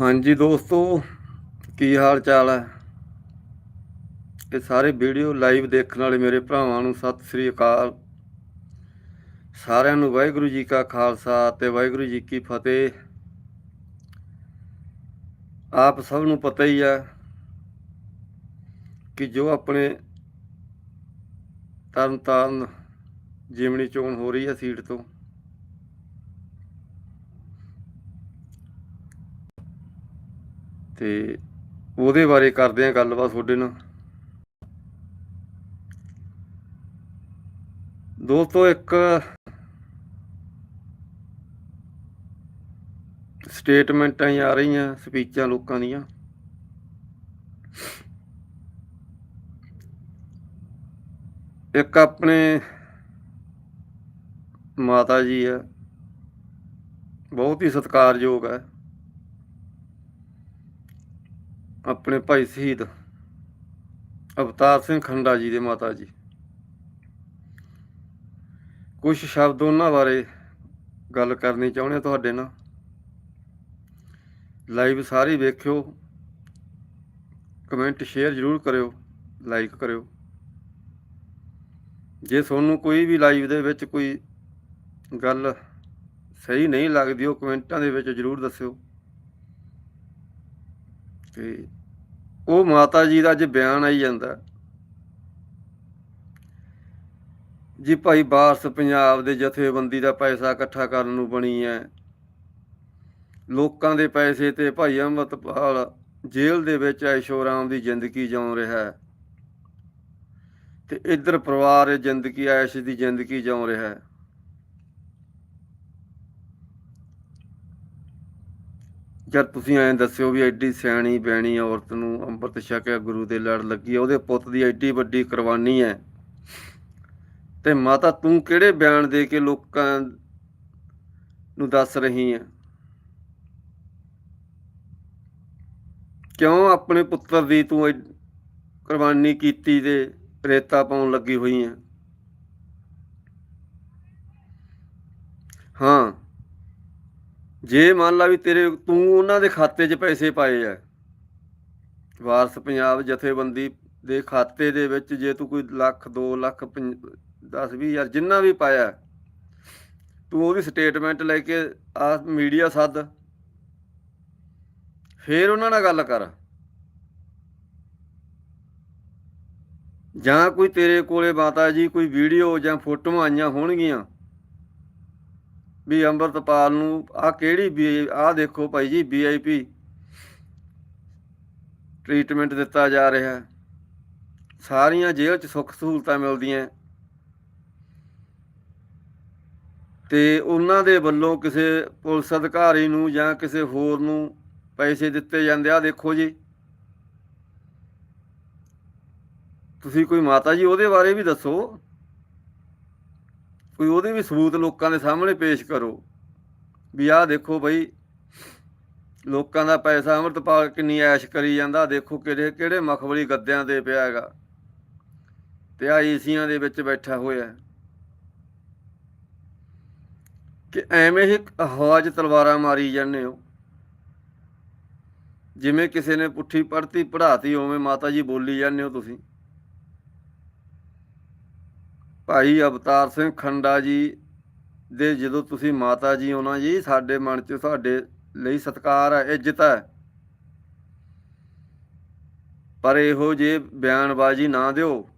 ਹਾਂਜੀ ਦੋਸਤੋ, ਕੀ ਹਾਲ ਚਾਲ ਹੈ? ਇਹ ਸਾਰੇ ਵੀਡੀਓ ਲਾਈਵ ਦੇਖਣ ਵਾਲੇ ਮੇਰੇ ਭਰਾਵਾਂ ਨੂੰ ਸਤਿ ਸ੍ਰੀ ਅਕਾਲ। ਸਾਰਿਆਂ ਨੂੰ ਵਾਹਿਗੁਰੂ ਜੀ ਕਾ ਖਾਲਸਾ ਤੇ ਵਾਹਿਗੁਰੂ ਜੀ ਕੀ ਫਤਿਹ। ਆਪ ਸਭ ਨੂੰ ਪਤਾ ਹੀ ਆ ਕਿ ਜੋ ਆਪਣੇ ਤਰਨ ਤਾਰਨ ਜਿਮਣੀ ਚੋਣ ਹੋ ਰਹੀ ਹੈ ਸੀਟ ਤੋਂ ਤੇ ਉਹਦੇ ਬਾਰੇ ਕਰਦੇ ਆ ਗੱਲਬਾਤ ਤੁਹਾਡੇ ਨਾਲ। ਦੋਸਤੋ, ਇੱਕ ਸਟੇਟਮੈਂਟਾਂ ਹੀ ਆ ਰਹੀਆਂ ਸਪੀਚਾਂ ਲੋਕਾਂ ਦੀਆਂ। ਇੱਕ ਆਪਣੇ ਮਾਤਾ ਜੀ ਆ। ਬਹੁਤ ਹੀ ਸਤਿਕਾਰਯੋਗ ਹੈ ਆਪਣੇ ਭਾਈ ਸ਼ਹੀਦ ਅਵਤਾਰ ਸਿੰਘ ਖੰਡਾ ਜੀ ਦੇ ਮਾਤਾ ਜੀ। ਕੁਝ ਸ਼ਬਦ ਉਹਨਾਂ ਬਾਰੇ ਗੱਲ ਕਰਨੀ ਚਾਹੁੰਦੇ ਹਾਂ ਤੁਹਾਡੇ ਨਾਲ। ਲਾਈਵ ਸਾਰੀ ਵੇਖਿਓ। ਕਮੈਂਟ ਸ਼ੇਅਰ ਜ਼ਰੂਰ ਕਰਿਓ ਲਾਈਕ ਕਰਿਓ। ਜੇ ਤੁਹਾਨੂੰ ਕੋਈ ਵੀ ਲਾਈਵ ਦੇ ਵਿੱਚ ਕੋਈ ਗੱਲ ਸਹੀ ਨਹੀਂ ਲੱਗਦੀ, ਉਹ ਕਮੈਂਟਾਂ ਦੇ ਵਿੱਚ ਜ਼ਰੂਰ ਦੱਸਿਓ। ਤੇ ਉਹ ਮਾਤਾ ਜੀ ਦਾ ਅੱਜ ਬਿਆਨ ਆਈ ਜਾਂਦਾ। ਜੀ ਭਾਈ ਬਾਰਸ ਪੰਜਾਬ ਦੇ ਜਥੇਬੰਦੀ ਦਾ ਪੈਸਾ ਇਕੱਠਾ ਕਰਨ ਨੂੰ ਬਣੀ ਹੈ। ਲੋਕਾਂ ਦੇ ਪੈਸੇ ਤੇ ਭਾਈ ਅਮਰਤਪਾਲ ਜੇਲ੍ਹ ਦੇ ਵਿੱਚ ਐਸ਼ੋਰਾਮ ਦੀ ਜ਼ਿੰਦਗੀ ਜਿਉਂ ਰਿਹਾ ਹੈ। ਤੇ ਇੱਧਰ ਪਰਿਵਾਰ ਜ਼ਿੰਦਗੀ ਐਸ਼ ਦੀ ਜ਼ਿੰਦਗੀ ਜਿਉਂ ਰਿਹਾ ਹੈ। ਜਦ ਤੁਸੀਂ ਐਂ ਦੱਸਿਓ ਵੀ ਐਡੀ ਸਿਆਣੀ ਬੈਣੀ ਔਰਤ ਨੂੰ ਅੰਮ੍ਰਿਤ ਛਕਿਆ ਗੁਰੂ ਦੇ ਲੜ ਲੱਗੀ ਉਹਦੇ ਪੁੱਤ ਦੀ ਐਡੀ ਵੱਡੀ ਕੁਰਬਾਨੀ ਹੈ ਤੇ ਮਾਤਾ ਤੂੰ ਕਿਹੜੇ ਬਿਆਨ ਦੇ ਕੇ ਲੋਕਾਂ ਨੂੰ ਦੱਸ ਰਹੀ ਹੈ ਕਿਉਂ ਆਪਣੇ ਪੁੱਤਰ ਦੀ ਤੂੰ ਕੁਰਬਾਨੀ ਕੀਤੀ ਤੇ ਰੇਤਾ ਪਾਉਣ ਲੱਗੀ ਹੋਈ ਹੈ ਹਾਂ। ਜੇ ਮੰਨ ਲਾ ਵੀ ਤੇਰੇ, ਤੂੰ ਉਹਨਾਂ ਦੇ ਖਾਤੇ 'ਚ ਪੈਸੇ ਪਾਏ ਆ, ਵਾਰਸ ਪੰਜਾਬ ਜਥੇਬੰਦੀ ਦੇ ਖਾਤੇ ਦੇ ਵਿੱਚ ਜੇ ਤੂੰ ਕੋਈ ਲੱਖ 2 ਲੱਖ 10 20 ਹਜ਼ਾਰ ਜਿੰਨਾ ਵੀ ਪਾਇਆ, ਤੂੰ ਉਹਦੀ ਸਟੇਟਮੈਂਟ ਲੈ ਕੇ ਆ ਮੀਡੀਆ ਸੱਦ। ਫੇਰ ਉਹਨਾਂ ਨਾਲ ਗੱਲ ਕਰ। ਜਾਂ ਕੋਈ ਤੇਰੇ ਕੋਲੇ ਮਾਤਾ ਜੀ ਕੋਈ ਵੀਡੀਓ ਜਾਂ ਫੋਟੋਆਂ ਆਈਆਂ ਹੋਣਗੀਆਂ ਵੀ ਅੰਮ੍ਰਿਤਪਾਲ ਨੂੰ ਆ ਕਿਹੜੀ ਵੀ ਆ ਦੇਖੋ ਭਾਈ ਜੀ ਵੀਆਈਪੀ ਟ੍ਰੀਟਮੈਂਟ ਦਿੱਤਾ ਜਾ ਰਿਹਾ। ਹੈ ਸਾਰੀਆਂ ਜੇਲ੍ਹ 'ਚ ਸੁੱਖ ਸਹੂਲਤਾਂ ਮਿਲਦੀਆਂ। ਤੇ ਉਹਨਾਂ ਦੇ ਵੱਲੋਂ ਕਿਸੇ ਪੁਲਿਸ ਅਧਿਕਾਰੀ ਨੂੰ ਜਾਂ ਕਿਸੇ ਹੋਰ ਨੂੰ ਪੈਸੇ ਦਿੱਤੇ ਜਾਂਦੇ ਆ। ਦੇਖੋ ਜੀ। ਤੁਸੀਂ ਕੋਈ ਮਾਤਾ ਜੀ ਉਹਦੇ ਬਾਰੇ ਵੀ ਦੱਸੋ। ਕੋਈ ਉਹਦੇ ਵੀ ਸਬੂਤ ਲੋਕਾਂ ਦੇ ਸਾਹਮਣੇ ਪੇਸ਼ ਕਰੋ ਵੀ ਆਹ ਦੇਖੋ ਬਈ, ਲੋਕਾਂ ਦਾ ਪੈਸਾ ਅੰਮ੍ਰਿਤਪਾਲ ਕਿੰਨੀ ਐਸ਼ ਕਰੀ ਜਾਂਦਾ, ਦੇਖੋ ਕਿਹੜੇ ਕਿਹੜੇ ਮਖਬਲੀ ਗੱਦਿਆਂ ਤੇ ਪਿਆ ਹੈਗਾ ਤੇ ਆ ਏਸੀਆਂ ਦੇ ਵਿੱਚ ਬੈਠਾ ਹੋਇਆ। ਕਿ ਐਵੇਂ ਹੀ ਹਵਾਜ ਤਲਵਾਰਾਂ ਮਾਰੀ ਜਾਂਦੇ ਹੋ। ਜਿਵੇਂ ਕਿਸੇ ਨੇ ਪੁੱਠੀ ਪੜਤੀ ਪੜਾਤੀ ਉਵੇਂ ਮਾਤਾ ਜੀ ਬੋਲੀ ਜਾਂਦੇ ਹੋ ਤੁਸੀਂ। ਭਾਈ ਅਵਤਾਰ ਸਿੰਘ ਖੰਡਾ ਜੀ ਦੇ ਜਦੋਂ ਤੁਸੀਂ ਮਾਤਾ ਜੀ ਹੋਣਾ ਜੀ, ਸਾਡੇ ਮਨ 'ਚ ਤੁਹਾਡੇ ਲਈ ਸਤਿਕਾਰ ਹੈ ਇੱਜ਼ਤ ਹੈ ਪਰ ਇਹੋ ਜੇ ਬਿਆਨਬਾਜ਼ੀ ਨਾ ਦਿਓ।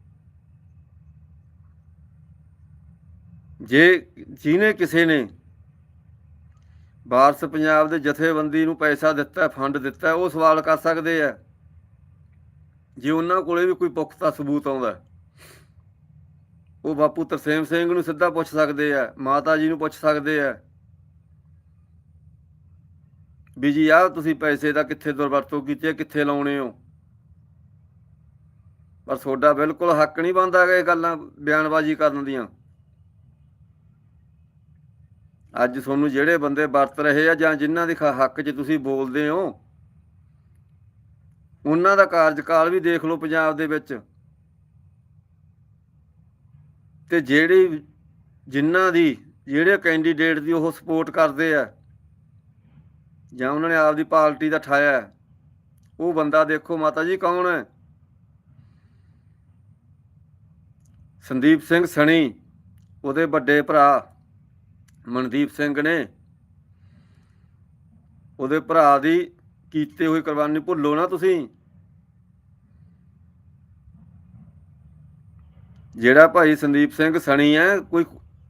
ਜੇ ਜਿਹਨੇ ਕਿਸੇ ਨੇ ਵਾਰਸ ਪੰਜਾਬ ਦੇ ਜਥੇਬੰਦੀ ਨੂੰ ਪੈਸਾ ਦਿੱਤਾ, ਫੰਡ ਦਿੱਤਾ, ਉਹ ਸਵਾਲ ਕਰ ਸਕਦੇ ਆ। ਜੇ ਉਹਨਾਂ ਕੋਲੇ ਵੀ ਕੋਈ ਪੁਖਤਾ ਸਬੂਤ ਆਉਂਦਾ। ਉਹ ਬਾਪੂ ਤਰਸੇਮ ਸਿੰਘ ਨੂੰ ਸਿੱਧਾ ਪੁੱਛ ਸਕਦੇ ਆ, ਮਾਤਾ ਜੀ ਨੂੰ ਪੁੱਛ ਸਕਦੇ ਆ। ਵੀ ਜੀ, ਆਹ ਤੁਸੀਂ ਪੈਸੇ ਦਾ ਕਿੱਥੇ ਦੁਰਵਰਤੋਂ ਕੀਤੀ ਹੈ ਕਿੱਥੇ ਲਾਉਣੇ ਹੋ? ਪਰ ਤੁਹਾਡਾ ਬਿਲਕੁਲ ਹੱਕ ਨਹੀਂ ਬਣਦਾ ਇਹ ਗੱਲਾਂ ਬਿਆਨਬਾਜ਼ੀ ਕਰਨ ਦੀਆਂ। ਅੱਜ ਤੁਹਾਨੂੰ ਜਿਹੜੇ ਬੰਦੇ ਵਰਤ ਰਹੇ ਆ ਜਾਂ ਜਿਨ੍ਹਾਂ ਦੇ ਖ- ਹੱਕ 'ਚ ਤੁਸੀਂ ਬੋਲਦੇ ਹੋ, ਉਹਨਾਂ ਦਾ ਕਾਰਜਕਾਲ ਵੀ ਦੇਖ ਲਓ ਪੰਜਾਬ ਦੇ ਵਿੱਚ। ਤੇ ਜਿਹੜੀ ਜਿਨ੍ਹਾਂ ਦੀ, ਜਿਹੜੇ ਕੈਂਡੀਡੇਟ ਦੀ ਉਹ ਸਪੋਰਟ ਕਰਦੇ ਆ, ਜਾਂ ਉਹਨਾਂ ਨੇ ਆਪਦੀ ਪਾਰਟੀ ਦਾ ਠਾਇਆ ਉਹ ਬੰਦਾ ਦੇਖੋ ਮਾਤਾ ਜੀ ਕੌਣ ਹੈ? ਸੰਦੀਪ ਸਿੰਘ ਸਣੀ, ਉਹਦੇ ਵੱਡੇ ਭਰਾ ਮਨਦੀਪ ਸਿੰਘ ਨੇ। ਉਹਦੇ ਭਰਾ ਦੀ ਕੀਤੇ ਹੋਈ ਕੁਰਬਾਨੀ ਭੁੱਲੋ ਨਾ ਤੁਸੀਂ। ਜਿਹੜਾ ਭਾਈ ਸੰਦੀਪ ਸਿੰਘ ਸਣੀ ਹੈ, ਕੋਈ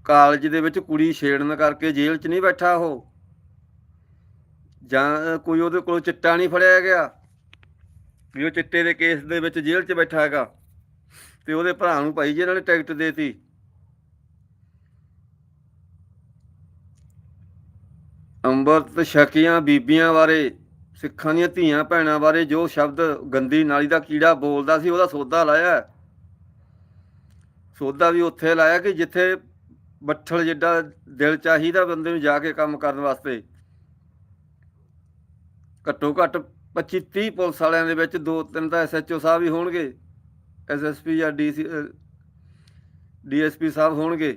ਕਾਲਜ ਦੇ ਵਿੱਚ ਕੁੜੀ ਛੇੜਨ ਕਰਕੇ ਜੇਲ੍ਹ 'ਚ ਨਹੀਂ ਬੈਠਾ ਉਹ? ਜਾਂ ਕੋਈ ਉਹਦੇ ਕੋਲ ਚਿੱਟਾ ਨਹੀਂ ਫੜਿਆ ਗਿਆ? ਵੀ ਉਹ ਚਿੱਟੇ ਦੇ ਕੇਸ ਦੇ ਵਿੱਚ ਜੇਲ੍ਹ 'ਚ ਬੈਠਾ ਹੈਗਾ। ਤੇ ਉਹਦੇ ਭਰਾ ਨੂੰ ਭਾਈ ਜੀ ਇਹਨਾਂ ਨੇ ਟਿਕਟ ਦੇਤੀ। ਅੰਮ੍ਰਿਤ ਸ਼ਕੀਆਂ ਬੀਬੀਆਂ ਬਾਰੇ, ਸਿੱਖਾਂ ਦੀਆਂ ਧੀਆਂ ਭੈਣਾਂ ਬਾਰੇ ਜੋ ਸ਼ਬਦ ਗੰਦੀ ਨਾਲੀ ਦਾ ਕੀੜਾ ਬੋਲਦਾ ਸੀ, ਉਹਦਾ ਸੋਧਾ ਲਾਇਆ। ਸੋਧਾ ਵੀ ਉੱਥੇ ਲਾਇਆ ਕਿ ਜਿੱਥੇ ਬੱਠਲ ਜਿੱਡਾ ਦਿਲ ਚਾਹੀਦਾ ਬੰਦੇ ਨੂੰ ਜਾ ਕੇ ਕੰਮ ਕਰਨ ਵਾਸਤੇ। ਘੱਟੋ ਘੱਟ 25 30 ਪੁਲਿਸ ਵਾਲਿਆਂ ਦੇ ਵਿੱਚ ਦੋ ਤਿੰਨ ਤਾਂ ਐਸਐਚਓ ਸਾਹਿਬ ਹੀ ਹੋਣਗੇ ਐਸਐਸਪੀ ਜਾਂ ਡੀਸੀ ਡੀਐਸਪੀ ਸਾਹਿਬ ਹੋਣਗੇ।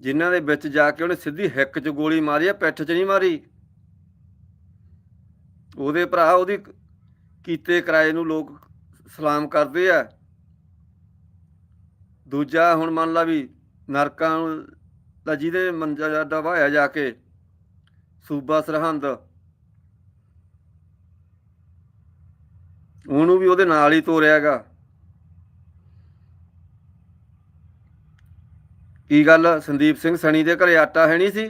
ਜਿਨ੍ਹਾਂ ਦੇ ਵਿੱਚ ਜਾ ਕੇ ਉਹਨੇ ਸਿੱਧੀ ਹਿੱਕ 'ਚ ਗੋਲੀ ਮਾਰੀ ਆ, ਪਿੱਠ 'ਚ ਨਹੀਂ ਮਾਰੀ। ਉਹਦੇ ਭਰਾ ਉਹਦੀ ਕੀਤੇ ਕਿਰਾਏ ਨੂੰ ਲੋਕ ਸਲਾਮ ਕਰਦੇ ਆ। ਦੂਜਾ ਹੁਣ ਮੰਨ ਲਾ ਵੀ ਨਰਕਾਂ ਦਾ ਜਿਹਦੇ ਮੰਜਾ ਜਾਡਾ ਜਾ ਕੇ ਸੂਬਾ ਸਰਹੰਦ, ਉਹਨੂੰ ਵੀ ਉਹਦੇ ਨਾਲ ਹੀ ਤੋਰਿਆਗਾ ਕੀ ਗੱਲ? ਸੰਦੀਪ ਸਿੰਘ ਸਣੀ ਦੇ ਘਰੇ ਆਟਾ ਹੈ ਨਹੀਂ ਸੀ?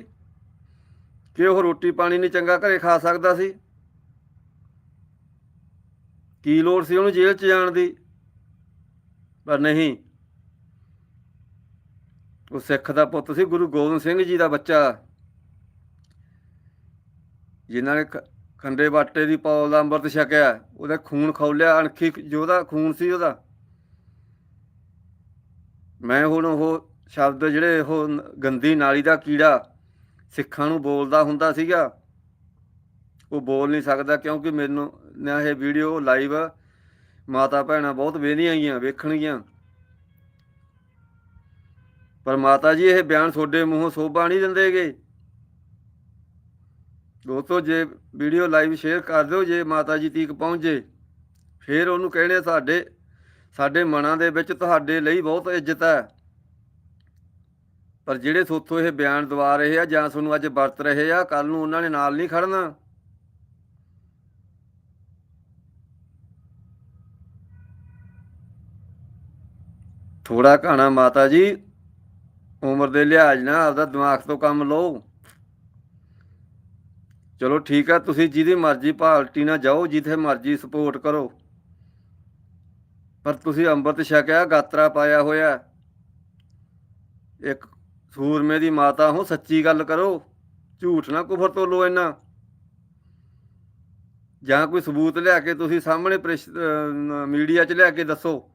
ਕਿ ਉਹ ਰੋਟੀ ਪਾਣੀ ਨਹੀਂ ਚੰਗਾ ਘਰੇ ਖਾ ਸਕਦਾ ਸੀ? ਕੀ ਲੋੜ ਸੀ ਉਹਨੂੰ ਜੇਲ੍ਹ 'ਚ ਜਾਣ ਦੀ? ਪਰ ਨਹੀਂ ਉਹ ਸਿੱਖ ਦਾ ਪੁੱਤ ਸੀ, ਗੁਰੂ ਗੋਬਿੰਦ ਸਿੰਘ ਜੀ ਦਾ ਬੱਚਾ। ਜਿਨ੍ਹਾਂ ਨੇ ਖ- ਖੰਡੇ ਬਾਟੇ ਦੀ ਪੌਲ ਦਾ ਅੰਮ੍ਰਿਤ ਛਕਿਆ, ਉਹਦਾ ਖੂਨ ਖੌਲਿਆ ਅਣਖੀ ਜੋਦਾ ਖੂਨ ਸੀ ਉਹਦਾ। ਮੈਂ ਹੁਣ ਉਹ ਸ਼ਬਦ ਜਿਹੜੇ ਉਹ ਗੰਦੀ ਨਾਲੀ ਦਾ ਕੀੜਾ ਸਿੱਖਾਂ ਨੂੰ ਬੋਲਦਾ ਹੁੰਦਾ ਸੀਗਾ, ਉਹ ਬੋਲ ਨਹੀਂ ਸਕਦਾ ਕਿਉਂਕਿ ਮੈਨੂੰ ਨਾ ਇਹ ਵੀਡੀਓ ਲਾਈਵ ਮਾਤਾ ਭੈਣਾਂ ਬਹੁਤ ਵੇਖਦੀਆਂ ਗਈਆਂ ਵੇਖਣਗੀਆਂ। ਪਰ ਮਾਤਾ ਜੀ, ਇਹ ਬਿਆਨ ਤੁਹਾਡੇ ਮੂੰਹੋਂ ਸੋਭਾ ਨਹੀਂ ਦਿੰਦੇਗੇ। ਦੋਸਤੋ, ਜੇ ਵੀਡੀਓ ਲਾਈਵ ਸ਼ੇਅਰ ਕਰ ਦਿਓ, ਜੇ ਮਾਤਾ ਜੀ ਤੀਕ ਪਹੁੰਚੇ, ਫਿਰ ਉਹਨੂੰ ਕਹਿਣੇ ਸਾਡੇ ਸਾਡੇ ਮਨਾਂ ਦੇ ਵਿੱਚ ਤੁਹਾਡੇ ਲਈ ਬਹੁਤ ਇੱਜ਼ਤ ਹੈ। ਪਰ ਜਿਹੜੇ ਥੋਥੋਂ ਇਹ ਬਿਆਨ ਦਵਾ ਰਹੇ ਆ, ਜਾਂ ਤੁਹਾਨੂੰ ਅੱਜ ਵਰਤ ਰਹੇ ਆ ਕੱਲ ਨੂੰ ਉਹਨਾਂ ਨੇ ਨਾਲ ਨਹੀਂ ਖੜਨਾ। ਥੋੜਾ ਘਾਣਾ ਮਾਤਾ ਜੀ ਉਮਰ ਦੇ ਲਿਹਾਜ਼ ਨਾਲ ਆਪਦਾ ਦਿਮਾਗ ਤੋਂ ਕੰਮ ਲਓ। ਚਲੋ ਠੀਕ ਆ, ਤੁਸੀਂ ਜਿਹਦੀ ਮਰਜ਼ੀ ਪਾਰਟੀ ਨਾਲ ਜਾਓ, ਜਿੱਥੇ ਮਰਜ਼ੀ ਸਪੋਰਟ ਕਰੋ। ਪਰ ਤੁਸੀਂ ਅੰਮ੍ਰਿਤ ਛਕਿਆ, ਗਾਤਰਾ ਪਾਇਆ ਹੋਇਆ। ਇੱਕ ਸੂਰਮੇ ਦੀ ਮਾਤਾ ਹੋ, ਸੱਚੀ ਗੱਲ ਕਰੋ, ਝੂਠ ਨਾ ਕੁਫਰ ਤੋਲੋ ਇੰਨਾ। ਜਾਂ ਕੋਈ ਸਬੂਤ ਲਿਆ ਕੇ ਤੁਸੀਂ ਸਾਹਮਣੇ ਪ੍ਰੈਸ ਮੀਡੀਆ 'ਚ ਲਿਆ ਕੇ ਦੱਸੋ।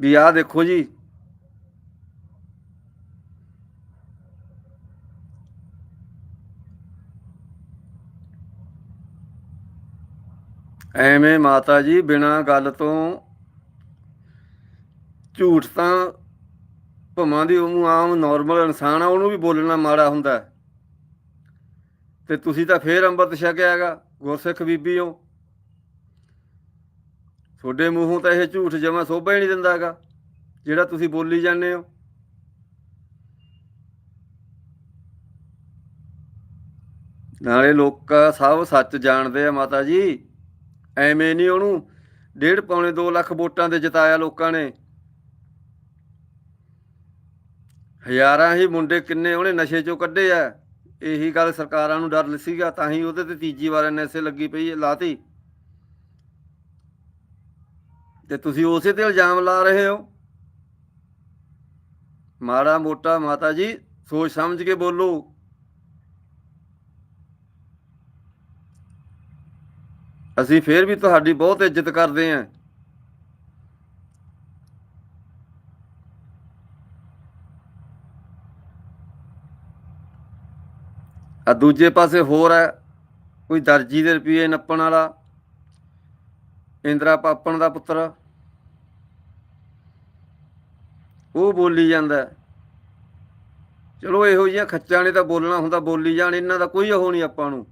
ਵੀ ਆਹ ਦੇਖੋ ਜੀ ਐਵੇਂ ਮਾਤਾ ਜੀ ਬਿਨਾਂ ਗੱਲ ਤੋਂ ਝੂਠ ਤਾਂ ਭਵਾਂ ਦੀ ਉਹ ਆਮ ਨਾਰਮਲ ਇਨਸਾਨ ਆ, ਉਹਨੂੰ ਵੀ ਬੋਲਣਾ ਮਾੜਾ ਹੁੰਦਾ ਹੈ। ਤੇ ਤੁਸੀਂ ਤਾਂ ਫੇਰ ਅੰਮ੍ਰਿਤ ਛਕਿਆ ਹੈਗਾ, ਗੁਰਸਿੱਖ ਬੀਬੀ ਹੋ ਤੁਹਾਡੇ ਮੂੰਹੋਂ ਤਾਂ ਇਹ ਝੂਠ ਜਮਾ ਸੋਭਾ ਹੀ ਨਹੀਂ ਦਿੰਦਾ ਹੈਗਾ ਜਿਹੜਾ ਤੁਸੀਂ ਬੋਲੀ ਜਾਂਦੇ ਹੋ। ਨਾਲੇ ਲੋਕ ਸਭ ਸੱਚ ਜਾਣਦੇ ਆ ਮਾਤਾ ਜੀ। ਐਵੇਂ ਨਹੀਂ ਉਹਨੂੰ ਡੇਢ ਪੌਣੇ 2 ਲੱਖ ਵੋਟਾਂ ਤੇ ਜਿਤਾਇਆ ਲੋਕਾਂ ਨੇ। ਹਜ਼ਾਰਾਂ ਹੀ ਮੁੰਡੇ ਕਿੰਨੇ ਉਹਨੇ ਨਸ਼ੇ ਚੋਂ ਕੱਢੇ ਆ। ਇਹੀ ਗੱਲ ਸਰਕਾਰਾਂ ਨੂੰ ਡਰ ਸੀਗਾ, ਤਾਂ ਹੀ ਉਹਦੇ ਤੇ ਤੀਜੀ ਵਾਰ ਐਨਐਸਏ ਲੱਗੀ ਪਈ ਹੈ, ਲਾਤੀ। ਤੇ ਤੁਸੀਂ ਉਸੇ ਤੇ ਇਲਜ਼ਾਮ ਲਾ ਰਹੇ ਹੋ? ਮਾੜਾ ਮੋਟਾ ਮਾਤਾ ਜੀ, ਸੋਚ ਸਮਝ ਕੇ ਬੋਲੋ। ਅਸੀਂ ਫੇਰ ਵੀ ਤੁਹਾਡੀ ਬਹੁਤ ਇੱਜ਼ਤ ਕਰਦੇ ਆਂ ਆ ਦੂਜੇ ਪਾਸੇ ਹੋਰ ਹੈ, ਕੋਈ ਦਰਜੀ ਦੇ ਰੁਪਏ ਨੱਪਣ ਵਾਲਾ। ਇੰਦਰਾ ਪਾਪਣ ਦਾ ਪੁੱਤਰ। ਉਹ ਬੋਲੀ ਜਾਂਦਾ ਚਲੋ ਇਹੋ ਜਿਹੀਆਂ ਖੱਚਾਂ ਨੇ ਤਾਂ ਬੋਲਣਾ ਹੁੰਦਾ, ਬੋਲੀ ਜਾਣ, ਇਹਨਾਂ ਦਾ ਕੋਈ ਉਹ ਨਹੀਂ ਆਪਾਂ ਨੂੰ।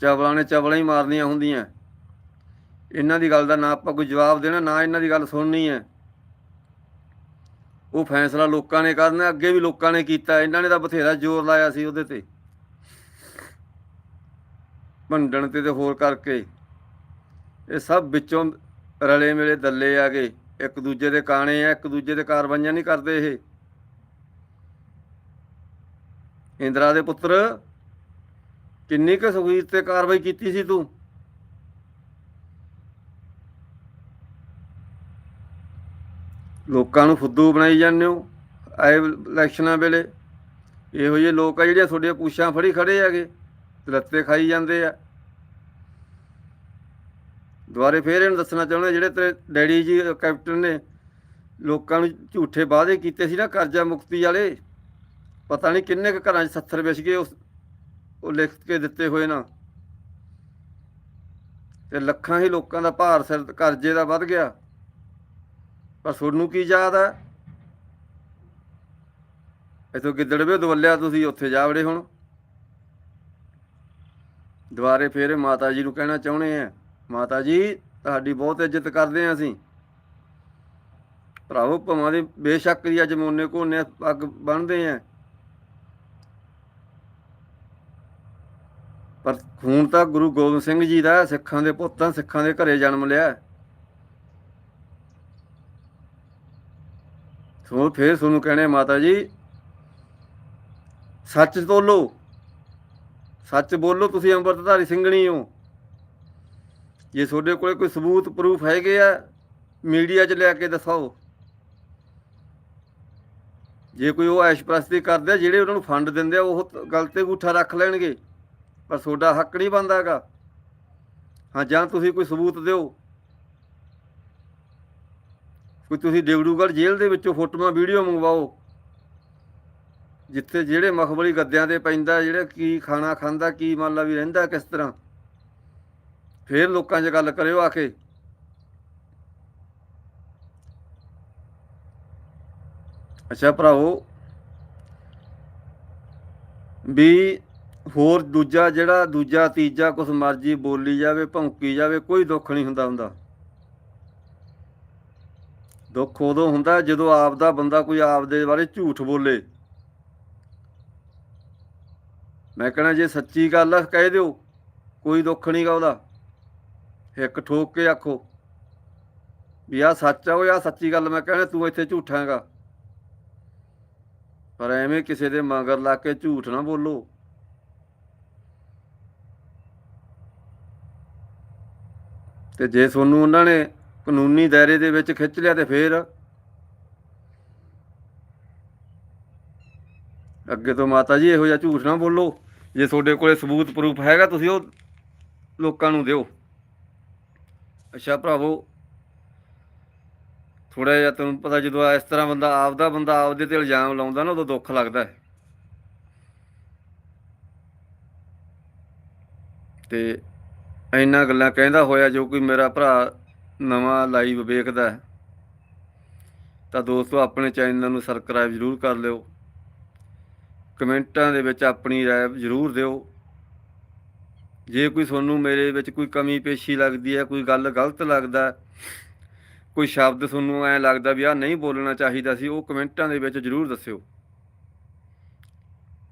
ਚਵਲਾਂ ਨੇ ਚਵਲਾਂ ਹੀ ਮਾਰਨੀਆਂ ਹੁੰਦੀਆਂ। ਇਹਨਾਂ ਦੀ ਗੱਲ ਦਾ ਨਾ ਆਪਾਂ ਕੋਈ ਜਵਾਬ ਦੇਣਾ, ਨਾ ਇਹਨਾਂ ਦੀ ਗੱਲ ਸੁਣਨੀ ਹੈ। ਉਹ ਫੈਸਲਾ ਲੋਕਾਂ ਨੇ ਕਰਨਾ, ਅੱਗੇ ਵੀ ਲੋਕਾਂ ਨੇ ਕੀਤਾ। ਇਹਨਾਂ ਨੇ ਤਾਂ ਬਥੇਰਾ ਜ਼ੋਰ ਲਾਇਆ ਸੀ ਉਹਦੇ ਤੇ। ਭੰਡਣ ਤੇ ਤੇ ਹੋਰ ਕਰਕੇ। ਇਹ ਸਭ ਵਿੱਚੋਂ ਰਲੇ ਮਿਲੇ ਦੱਲੇ ਆਗੇ ਇੱਕ ਦੂਜੇ ਦੇ ਕਾਣੇ ਆ, ਇੱਕ ਦੂਜੇ ਦੇ ਕਾਰਵਾਈਆਂ ਨਹੀਂ ਕਰਦੇ ਇਹ। ਇੰਦਰਾ ਦੇ ਪੁੱਤਰ, ਕਿੰਨੀ ਕੁ ਸੁਖੀਰ ਤੇ ਕਾਰਵਾਈ ਕੀਤੀ ਸੀ ਤੂੰ? ਲੋਕਾਂ ਨੂੰ ਫੁੱਦੂ ਬਣਾਈ ਜਾਂਦੇ ਹੋ, ਆਏ ਇਲੈਕਸ਼ਨਾਂ ਵੇਲੇ। ਇਹੋ ਜਿਹੇ ਲੋਕ ਆ ਜਿਹੜੇ ਤੁਹਾਡੀਆਂ ਪੂਛਾਂ ਫੜੀ ਖੜੇ ਹੈਗੇ। ਤਲੱਤੇ ਖਾਈ ਜਾਂਦੇ ਆ। ਦੁਬਾਰੇ ਫੇਰ ਇਹਨੂੰ ਦੱਸਣਾ ਚਾਹੁੰਦਾ, ਜਿਹੜੇ ਤੇਰੇ ਡੈਡੀ ਜੀ, ਕੈਪਟਨ ਨੇ ਲੋਕਾਂ ਨੂੰ ਝੂਠੇ ਵਾਅਦੇ ਕੀਤੇ ਸੀ ਨਾ ਕਰਜ਼ਾ ਮੁਕਤੀ ਵਾਲੇ, ਪਤਾ ਨਹੀਂ ਕਿੰਨੇ ਕੁ ਘਰਾਂ 'ਚ 70 ਵਿਛ ਗਏ ਉਸ, ਉਹ ਲਿਖ ਕੇ ਦਿੱਤੇ ਹੋਏ ਨਾ। ਤੇ ਲੱਖਾਂ ਹੀ ਲੋਕਾਂ ਦਾ ਭਾਰ ਸਿਰ, ਕਰਜ਼ੇ ਦਾ ਵੱਧ ਗਿਆ। ਪਰ ਤੁਹਾਨੂੰ ਕੀ ਯਾਦ ਆ? ਇਥੋਂ ਗਿੱਦੜਵੇ, ਦਵੱਲਿਆ ਤੁਸੀਂ ਉੱਥੇ ਜਾ ਵੜੇ ਹੁਣ। ਦੁਬਾਰੇ ਫੇਰ ਮਾਤਾ ਜੀ ਨੂੰ ਕਹਿਣਾ ਚਾਹੁੰਦੇ ਆ, ਮਾਤਾ ਜੀ, ਤੁਹਾਡੀ ਬਹੁਤ ਇੱਜ਼ਤ ਕਰਦੇ ਆ ਅਸੀਂ। ਭਰਾਵੋ, ਭਵਾਂ ਦੇ ਬੇਸ਼ੱਕ ਦੀ ਅੱਜ ਮੋਨੇ ਕੋਨੇ ਪੱਗ ਬੰਨਦੇ ਆ। ਪਰ ਖੂਨ ਤਾਂ ਗੁਰੂ ਗੋਬਿੰਦ ਸਿੰਘ ਜੀ ਦਾ, ਸਿੱਖਾਂ ਦੇ ਪੁੱਤਾਂ, ਸਿੱਖਾਂ ਦੇ ਘਰੇ ਜਨਮ ਲਿਆ। ਸੋ ਫੇਰ ਤੁਹਾਨੂੰ ਕਹਣੇ ਮਾਤਾ ਜੀ, ਸੱਚ ਤੋਲੋ। ਸੱਚ ਬੋਲੋ, ਤੁਸੀਂ ਅੰਮ੍ਰਿਤਧਾਰੀ ਸਿੰਘਣੀ ਹੋ। ਜੇ ਤੁਹਾਡੇ ਕੋਲੇ ਕੋਈ ਸਬੂਤ, ਪ੍ਰੂਫ ਹੈਗੇ ਆ, ਮੀਡੀਆ 'ਚ ਲਿਆ ਕੇ ਦਿਖਾਓ। ਜੇ ਕੋਈ ਉਹ ਐਸ਼ਪ੍ਰਸਤੀ ਕਰਦੇ ਆ, ਜਿਹੜੇ ਉਹਨਾਂ ਨੂੰ ਫੰਡ ਦਿੰਦੇ ਆ, ਉਹ ਤ- ਗੱਲ ਤੇ ਗੂਠਾ ਰੱਖ ਲੈਣਗੇ। ਪਰ ਤੁਹਾਡਾ ਹੱਕ ਨਹੀਂ ਬਣਦਾਗਾ ਹਾਂ, ਜਾਂ ਤੁਸੀਂ ਕੋਈ ਸਬੂਤ ਦਿਓ। ਕੋਈ ਤੁਸੀਂ ਡਿਬੜੂਗੜ੍ਹ ਜੇਲ੍ਹ ਦੇ ਵਿੱਚੋਂ ਫੋਟੋਆਂ, ਵੀਡੀਓ ਮੰਗਵਾਓ। ਜਿੱਥੇ ਜਿਹੜੇ ਮਖਬਲੀ ਗੱਦਿਆਂ ਤੇ ਪੈਂਦਾ, ਜਿਹੜਾ ਕੀ ਖਾਣਾ ਖਾਂਦਾ, ਕੀ ਮੰਨ ਲਾ ਵੀ ਰਹਿੰਦਾ, ਕਿਸ ਤਰ੍ਹਾਂ? ਫੇਰ ਲੋਕਾਂ 'ਚ ਗੱਲ ਕਰਿਓ ਆ ਕੇ। ਅੱਛਾ ਭਰਾਓ ਵੀ ਹੋਰ ਦੂਜਾ ਜਿਹੜਾ ਦੂਜਾ, ਤੀਜਾ ਕੁਛ ਮਰਜ਼ੀ ਬੋਲੀ ਜਾਵੇ, ਭੌਂਕੀ ਜਾਵੇ, ਕੋਈ ਦੁੱਖ ਨਹੀਂ ਹੁੰਦਾ ਹੁੰਦਾ ਦੁੱਖ ਉਦੋਂ ਹੁੰਦਾ ਜਦੋਂ ਆਪ ਦਾ ਬੰਦਾ ਕੋਈ ਆਪ ਦੇ ਬਾਰੇ ਝੂਠ ਬੋਲੇ। ਮੈਂ ਕਹਣਾ ਜੇ ਸੱਚੀ ਗੱਲ ਆ, ਕਹਿ ਦਿਓ, ਕੋਈ ਦੁੱਖ ਨਹੀਂਗਾ ਉਹਦਾ। ਇੱਕ ਠੋਕ ਕੇ ਆਖੋ ਵੀ ਆ ਸੱਚ ਆ, ਉਹ ਆ ਸੱਚੀ ਗੱਲ ਮੈਂ ਕਹਿਣਾ, ਤੂੰ ਇੱਥੇ ਝੂਠਾ ਹੈਗਾ ਪਰ ਐਵੇਂ ਕਿਸੇ ਦੇ ਮਗਰ ਲਾ ਕੇ ਝੂਠ ਨਾ ਬੋਲੋ। ਤੇ ਜੇ ਤੁਹਾਨੂੰ ਉਹਨਾਂ ਨੇ ਕਾਨੂੰਨੀ ਦਾਇਰੇ ਦੇ ਵਿੱਚ ਖਿੱਚ ਲਿਆ ਤੇ ਫੇਰ ਅੱਗੇ ਤੋਂ ਮਾਤਾ ਜੀ ਇਹੋ ਜਿਹਾ ਝੂਠ ਨਾ ਬੋਲੋ। ਜੇ ਤੁਹਾਡੇ ਕੋਲੇ ਸਬੂਤ ਪ੍ਰੂਫ ਹੈਗਾ, ਤੁਸੀਂ ਉਹ ਲੋਕਾਂ ਨੂੰ ਦਿਓ। ਅੱਛਾ ਭਰਾਵੋ ਥੋੜਾ ਜਿਹਾ ਤੁਹਾਨੂੰ ਪਤਾ ਜਦੋਂ ਇਸ ਤਰ੍ਹਾਂ ਬੰਦਾ ਆਪਦਾ ਬੰਦਾ ਆਪਦੇ ਤੇ ਇਲਜ਼ਾਮ ਲਾਉਂਦਾ ਨਾ, ਉਦੋਂ ਦੁੱਖ ਲੱਗਦਾ ਹੈ। ਤੇ ਇੰਨਾ ਗੱਲਾਂ ਕਹਿੰਦਾ ਹੋਇਆ, ਜੋ ਕੋਈ ਮੇਰਾ ਭਰਾ ਨਵਾਂ ਲਾਈਵ ਵੇਖਦਾ ਤਾਂ ਦੋਸਤੋ ਆਪਣੇ ਚੈਨਲ ਨੂੰ ਸਬਸਕ੍ਰਾਈਬ ਜ਼ਰੂਰ ਕਰ ਲਿਓ। ਕਮੈਂਟਾਂ ਦੇ ਵਿੱਚ ਆਪਣੀ ਰਾਏ ਜ਼ਰੂਰ ਦਿਓ। ਜੇ ਕੋਈ ਤੁਹਾਨੂੰ ਮੇਰੇ ਵਿੱਚ ਕੋਈ ਕਮੀ ਪੇਸ਼ੀ ਲੱਗਦੀ ਹੈ, ਕੋਈ ਗੱਲ ਗਲਤ ਲੱਗਦਾ ਕੋਈ ਸ਼ਬਦ ਤੁਹਾਨੂੰ ਐ ਲੱਗਦਾ ਵੀ ਆ ਨਹੀਂ ਬੋਲਣਾ ਚਾਹੀਦਾ ਸੀ, ਉਹ ਕਮੈਂਟਾਂ ਦੇ ਵਿੱਚ ਜ਼ਰੂਰ ਦੱਸਿਓ।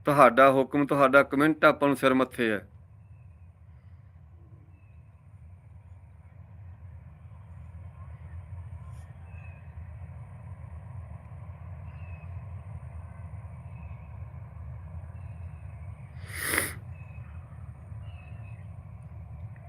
ਤੁਹਾਡਾ ਹੁਕਮ, ਤੁਹਾਡਾ ਕਮੈਂਟ ਆਪਾਂ ਨੂੰ ਸਿਰ ਮੱਥੇ ਹੈ।